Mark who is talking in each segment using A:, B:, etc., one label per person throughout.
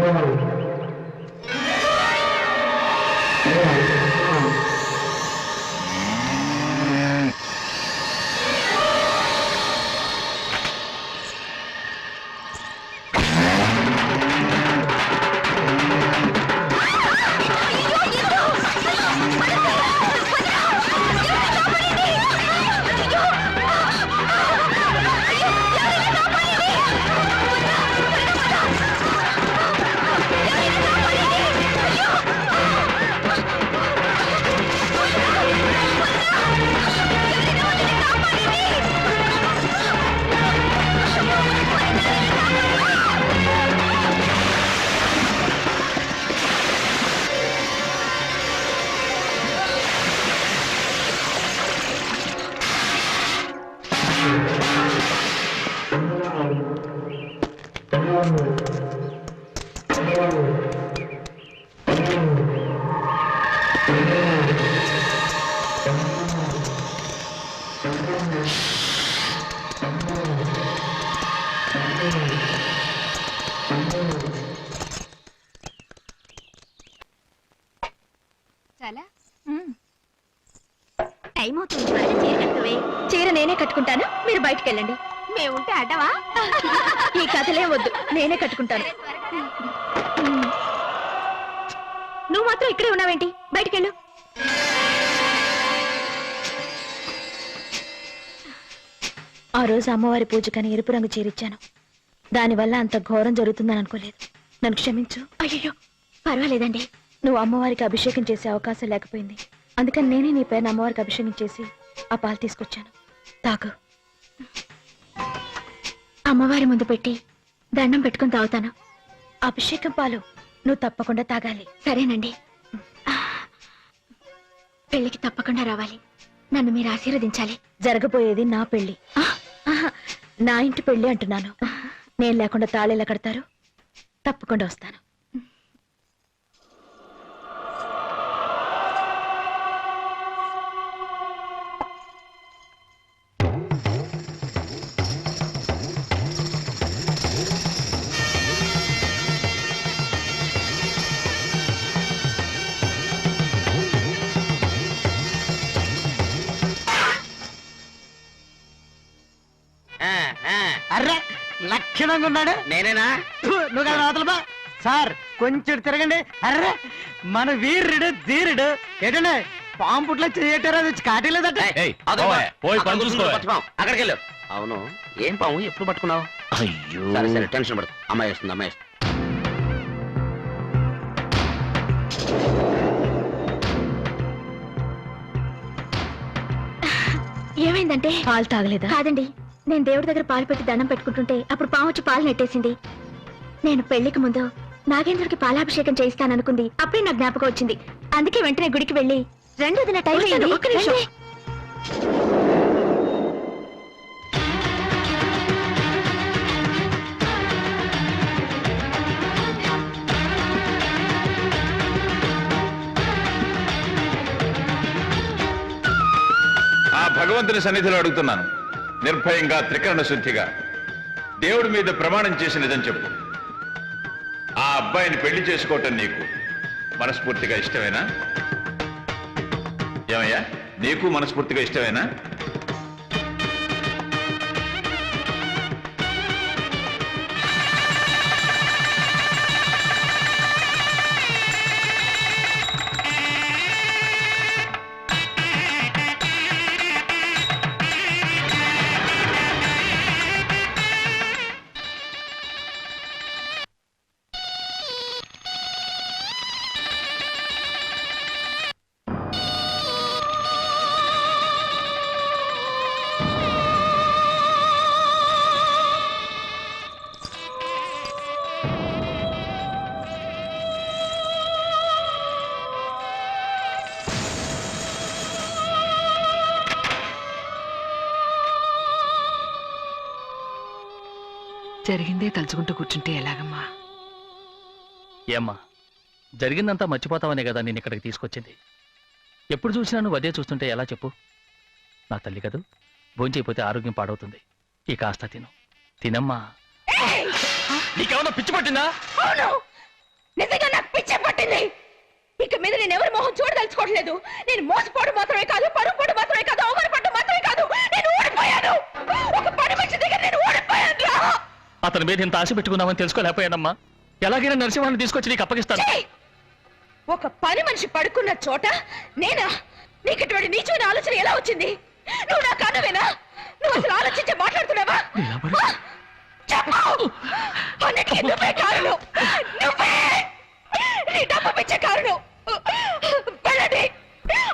A: Thank you. చాలా? Time అవుతుంది. త్వరగా చీర చీర నేనే కట్టుకుంటాను. మీరు బయటికి వెళ్ళండి మేముంటే అడ్డవా ఈ కథలే వద్దు. నేనే కట్టుకుంటాను. నువ్వు మాత్రం ఇక్కడే ఉన్నావేంటి? బయటికి వెళ్ళు ఆ రోజు అమ్మవారి పూజకని ఎరుపు రంగు చీరిచ్చాను. దానివల్ల అంత ఘోరం జరుగుతుందని అనుకోలేదు. నన్ను క్షమించు. అయ్యో పర్వాలేదండి. నువ్వు అమ్మవారికి అభిషేకం చేసే అవకాశం లేకపోయింది. అందుకని నేనే నీ పేరున అమ్మవారికి అభిషేకం చేసి ఆ పాలు తీసుకొచ్చాను. తాగు. అమ్మవారి ముందు పెట్టి దండం పెట్టుకుని తాగుతాను. అభిషేకం పాలు నువ్వు తప్పకుండా తాగాలి. సరేనండి. పెళ్ళికి తప్పకుండా రావాలి. నన్ను మీరు ఆశీర్వదించాలి. జరగబోయేది నా పెళ్ళి నా ఇంటి పెళ్ళి అంటున్నాను. నేను లేకుండా తాళేలా కడతారు. తప్పకుండా వస్తాను.
B: లక్షణంగా ఉన్నాడు?
C: నేనేనా?
B: నువ్వు కదా అవతల బా. సార్ కొంచెం తిరగండి. అర్రే మన వీరుడు ధీరుడు ఏంటండి? పాము పుట్లో చేయటారా అది కాటలేదట
C: ఏయ్,
D: ఏయ్,
C: అవతల
D: పోవే,
C: పో.
D: పోయి
C: అక్కడ
D: పని.
C: అక్కడికి వెళ్ళు. అవును. ఏం పాము? ఎప్పుడు పట్టుకున్నావు?
D: అయ్యో.
C: సరే సరే టెన్షన్ పడదు అమ్మాయి వస్తుంది అమ్మాయి వస్తుంది.
A: ఏమైందంటే? పాలు తాగలేదా? కాదండి. నేను దేవుడి దగ్గర పాలు పెట్టి దండం పెట్టుకుంటుంటే అప్పుడు పాము వచ్చి పాలు నెట్టేసింది నేను పెళ్ళికి ముందు నాగేంద్రుడికి పాలాభిషేకం చేయిస్తాననుకుంది అప్పుడే నాకు జ్ఞాపకం వచ్చింది అందుకే వెంటనే గుడికి వెళ్ళి రెండు వదిన టైం అయింది. రండి.
D: ఆ భగవంతుని సన్నిధిలో అడుగుతున్నాను నిర్భయంగా త్రికరణ శుద్ధిగా. దేవుడి మీద ప్రమాణం చేసి నిజం చెప్పు. ఆ అబ్బాయిని పెళ్ళి చేసుకోవటం నీకు మనస్ఫూర్తిగా ఇష్టమేనా? ఏమయ్యా? నీకు మనస్ఫూర్తిగా ఇష్టమేనా?
E: జరిగిందే తలుచుకుంటూ కూర్చుంటే ఎలాగమ్మా?
F: ఏమ్మా జరిగిందంతా మర్చిపోతావనే కదా నేను ఇక్కడికి తీసుకొచ్చింది. ఎప్పుడు చూసినా నువ్వు అదే చూస్తుంటే ఎలా చెప్పు? నా తల్లి కదూ భోంచేయపోతే ఆరోగ్యం పాడవుతుంది. ఈ కాస్త తిను. తినమ్మా. నీకేమన్నా పిచ్చి పట్టిందా?
A: నిజంగా నాకు పిచ్చే పట్టింది. ఇక మీద నేను ఎవరి మొహం చూడదలుచుకోవట్లేదు. నేను మోసపోవడం మాత్రమే కాదు పరుపుకోవడం మాత్రమే కాదు అవమానపడడం మాత్రమే కాదు. నేను ఓడిపోయాను ఒక పని మనిషి దగ్గర నేను ఓడిపోయాను.
F: అతని మీద ఇంత ఆశ పెట్టుకున్నామని తెలుసుకోలేకపోయానమ్మా. ఎలాగైనా నరసింహాన్ని తీసుకొచ్చి నీకు అప్పగిస్తాను!
A: ఒక పని మనిషి పడుకున్న చోట నేనా? నీకు ఇటువంటి నీచమైన ఆలోచన ఎలా వచ్చింది? నువ్వు నా కన్నవేనా? నువ్వు అసలు ఆలోచించి మాట్లాడుతున్నావా? ఆ? చెప్పు! అన్నిటికీ నువ్వే కారణం. నువ్వే! నీ డబ్బు పిచ్చే కారణం. వెళ్ళండి.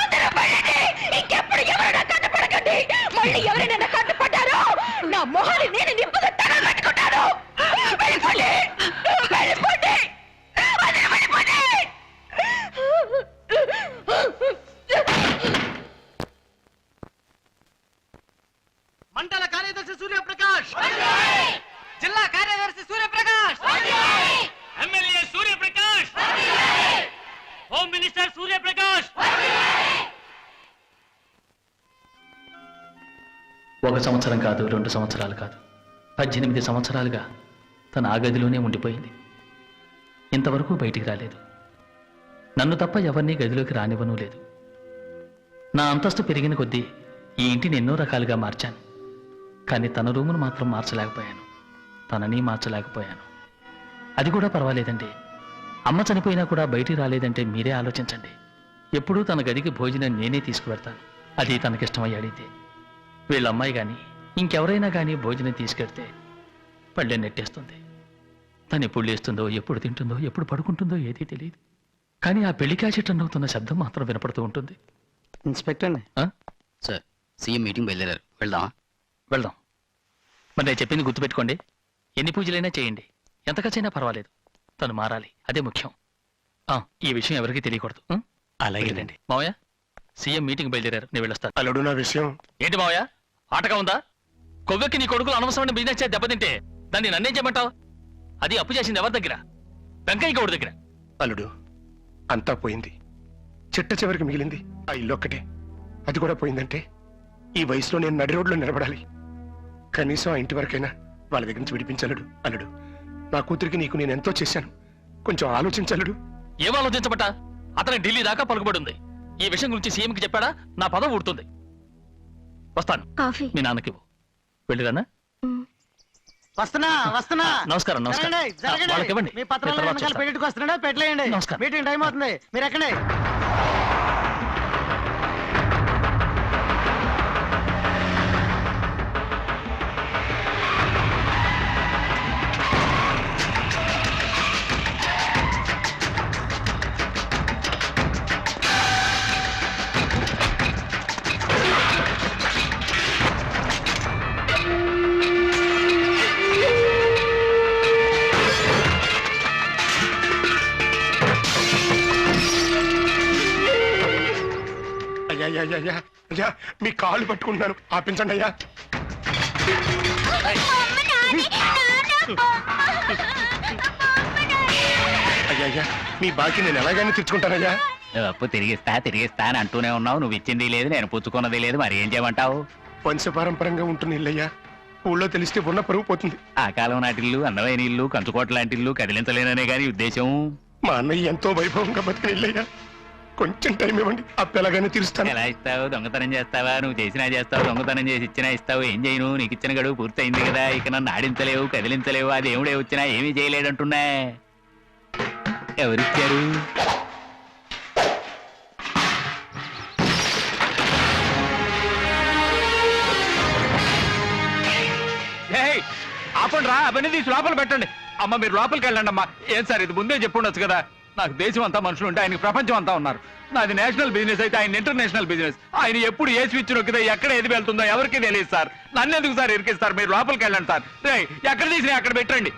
A: అందరూ వెళ్ళండి. ఇంకెప్పుడు ఎవరైనా కన్నపడకండి మళ్ళీ ఎవరైనా నా కన్నపడ్డారో నా మొహాన్ని నేను నింపుగా వెళ్ళిపోండి! వెళ్ళిపోండి! అందరూ వెళ్ళిపోండి!
B: మండల కార్యదర్శి సూర్యప్రకాష్! జిల్లా కార్యదర్శి Suryaprakash!
G: MLA Suryaprakash! Home minister Suryaprakash!
F: ఒక సంవత్సరం కాదు రెండు సంవత్సరాలు కాదు. పద్దెనిమిది సంవత్సరాలుగా తన ఆ గదిలోనే ఉండిపోయింది. ఇంతవరకు బయటికి రాలేదు. నన్ను తప్ప ఎవరినీ గదిలోకి రానివ్వనూ లేదు. నా అంతస్తు పెరిగిన కొద్దీ ఈ ఇంటిని ఎన్నో రకాలుగా మార్చాను. కానీ తన రూమును మాత్రం మార్చలేకపోయాను. తనని మార్చలేకపోయాను. అది కూడా పర్వాలేదండి. అమ్మ చనిపోయినా కూడా బయటికి రాలేదంటే మీరే ఆలోచించండి. ఎప్పుడూ తన గదికి భోజనం నేనే తీసుకువెడతాను. అది తనకిష్టమై అడిగితే. వీళ్ళ అమ్మాయి కానీ ఇంకెవరైనా కానీ భోజనం తీసుకెడితే పళ్ళె నెట్టేస్తుంది. తను ఎప్పుడు లేస్తుందో ఎప్పుడు తింటుందో ఎప్పుడు పడుకుంటుందో ఏదీ తెలియదు. కానీ ఆ పెళ్ళి క్యాచెట్ అవుతున్న శబ్దం మాత్రం వినపడుతూ ఉంటుంది.
B: ఇన్స్పెక్టర్
F: ఆ?
C: సార్ సీఎం మీటింగ్ బయలుదేరారు. వెళ్దామా?
F: వెళ్దాం. మరి నేను చెప్పింది గుర్తుపెట్టుకోండి. ఎన్ని పూజలైనా చేయండి. ఎంత ఖర్చైనా పర్వాలేదు. తను మారాలి. అదే ముఖ్యం. ఆ, ఈ విషయం ఎవరికీ తెలియకూడదు. ఉం?
C: అలాగేనండి
F: మావయ్య సీఎం మీటింగ్ బయలుదేరారు. నేను వెళ్ళొస్తాను.
H: అల్లుడు నా విషయం.
F: ఏంటి మావయ్య? ఆటగా ఉందా? కొవ్వెక్కి నీ కొడుకులు అనవసరమైన బిజినెస్ చేసి దెబ్బతింటే దాన్ని నన్నేం చేయమంటావు? అది అప్పు చేసింది ఎవరి దగ్గర? వెంకయ్య గౌడి దగ్గర.
H: అల్లుడు అంతా పోయింది. చిట్ట చివరికి మిగిలింది. ఆ ఇల్లు ఒక్కటే. అది కూడా పోయిందంటే ఈ వయసులో నేను నడి రోడ్లో నిలబడాలి. కనీసం ఆ ఇంటి వరకైనా వాళ్ళ దగ్గర నుంచి విడిపించలుడు అల్లుడు. నా కూతురికి నీకు నేను ఎంతో చేశాను. కొంచెం ఆలోచించలుడు
F: ఏం ఆలోచించబట్ట అతని ఢిల్లీ దాకా పలుకుబడి ఉంది ఈ విషయం గురించి సీఎంకి చెప్పాడా? నా పదం ఊడుతుంది వస్తాను.
A: కాఫీ.
F: మీ నాన్నకి. వెళ్ళిరానా?
B: వస్తున్నా వస్తున్నా.
F: నమస్కారం నమస్కారం.
B: జరగండి, జరగండి.
F: వాళ్ళకి ఇవ్వండి.
B: మీ పత్రాలు వెనకాల వస్తున్నాడా పెట్టలేయండి
F: నమస్కారం.
B: మీటింగ్ టైం అవుతుంది. మీరు ఎక్కండి
H: అయ్యా అయ్యా అయ్యా, అయ్యా అయ్యా మీ కాళ్ళు పట్టుకుంటున్నాను. ఆపించండి అయ్యా. అయ్యా అయ్యా మీ బాకీ నేను ఎలాగైనా తెచ్చుకుంటానయ్యా
G: నువ్వు అప్పు తిరిగిస్తా తిరిగిస్తా అని అంటూనే ఉన్నావు. నువ్వు ఇచ్చింది లేదు నేను పుచ్చుకున్నది లేదు. మరి ఏం చేయమంటావు?
H: వంశపారంపరంగా ఉంటుంది ఇల్లయ్యా ఊళ్ళో తెలిస్తే ఉన్న పరుగు పోతుంది.
G: ఆ కాలం నాటిల్లు అందమైన ఇల్లు కంచుకోట లాంటి ఇల్లు కదిలించలేననే గాని ఉద్దేశం.
H: మా అన్నయ్య ఎంతో వైభవంగా బతికిన ఇల్లయ్యా. కొంచెం టైం ఇవ్వండి. అప్పు ఎలాగైనా తీరుస్తాను.
G: ఎలా ఇస్తావు? దొంగతనం చేస్తావా? నువ్వు చేసినా చేస్తావు దొంగతనం చేసి ఇచ్చినా ఇస్తావు. ఏం చేయను? నీకు ఇచ్చిన గడువు పూర్తయింది కదా. ఇక నన్ను ఆడించలేవు కదిలించలేవు. ఆ దేవుడే వచ్చినా ఏమీ చేయలేడంటున్నా ఎవరిచ్చారు?
D: ఆపండి రా అవన్నీ తీసి లోపల పెట్టండి. అమ్మ మీరు లోపలికి వెళ్ళండి అమ్మా ఏం సార్ ఇది ముందే చెప్పుండొచ్చు కదా. నాకు దేశం అంతా మనుషులు ఉంటే ఆయనకి ప్రపంచం అంతా ఉన్నారు. నాది నేషనల్ బిజినెస్ అయితే ఆయన ఇంటర్నేషనల్ బిజినెస్. ఆయన ఎప్పుడు ఏ స్విచ్ నొక్కితే ఎక్కడ ఏది వెళ్తుందో ఎవరికి తెలియదు సార్. నన్ను ఎందుకు సార్ ఇరికిస్తారు? మీరు లోపలికి వెళ్ళండి సార్. రేయ్, ఎక్కడ తీసినా అక్కడ పెట్టండి.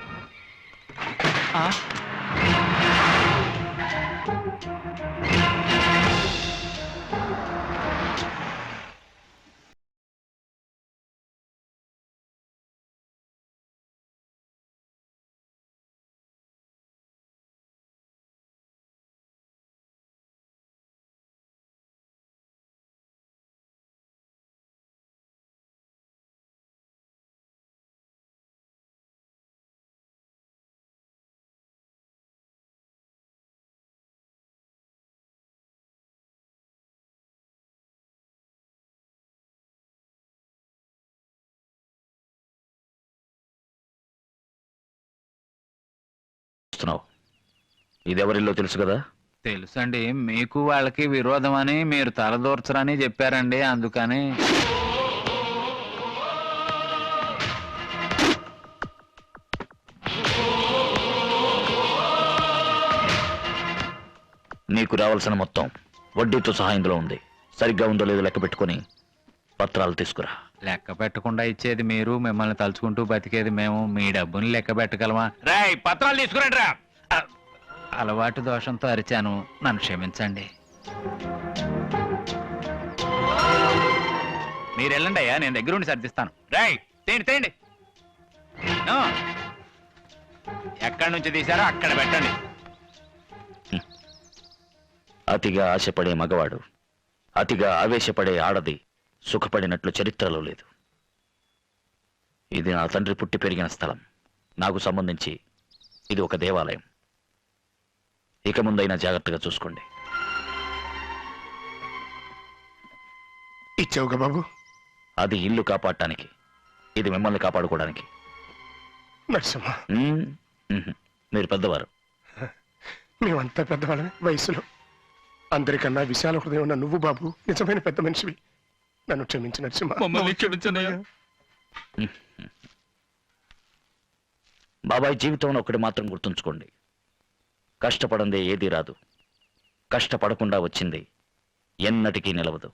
I: చూస్తున్నావు? ఇదెవరిల్లో తెలుసు కదా?
G: తెలుసండి. మీకు వాళ్ళకి విరోధం అని మీరు తలదూర్చరని చెప్పారండి. అందుకని
I: నీకు రావాల్సిన మొత్తం వడ్డీతో సహా ఇందులో ఉంది. సరిగ్గా ఉందో లేదో లెక్క పెట్టుకొని పత్రాలు తీసుకురా.
G: లెక్క పెట్టకుండా ఇచ్చేది మీరు మిమ్మల్ని తలుచుకుంటూ బతికేది మేము మీ డబ్బుని లెక్క పెట్టగలమా? రాయ్ పత్రాలు తీసుకురండి రా. అలవాటు దోషంతో అరిచాను. నన్ను క్షమించండి. మీరు వెళ్ళండి అయ్యా నేను దగ్గరుండి సర్దిస్తాను. రాయ్ తేండి తేండి. నో. ఎక్కడి నుంచి తీసారో అక్కడ పెట్టండి.
I: అతిగా ఆశపడే మగవాడు అతిగా ఆవేశపడే ఆడది సుఖపడినట్లు చరిత్రలో లేదు. ఇది నా తండ్రి పుట్టి పెరిగిన స్థలం. నాకు సంబంధించి ఇది ఒక దేవాలయం. ఇక ముందైనా జాగ్రత్తగా చూసుకోండి.
H: ఇచ్చావుగా బాబు?
I: అది ఇల్లు కాపాడటానికి ఇది మిమ్మల్ని కాపాడుకోవడానికి.
H: నరసింహ.
I: మ్మ్. మ్మ్. మీరు పెద్దవారు.
H: మేమంతా పెద్దవాళ్ళమే వయసులో. అందరికన్నా విశాల హృదయం ఉన్న నువ్వు బాబు నిజమైన పెద్ద మనిషివి. నన్ను క్షమించు నరసింహ
I: బాబాయ్ జీవితంలో ఒకటి మాత్రం గుర్తుంచుకోండి. కష్టపడందే ఏదీ రాదు. కష్టపడకుండా వచ్చింది ఎన్నటికీ నిలవదు.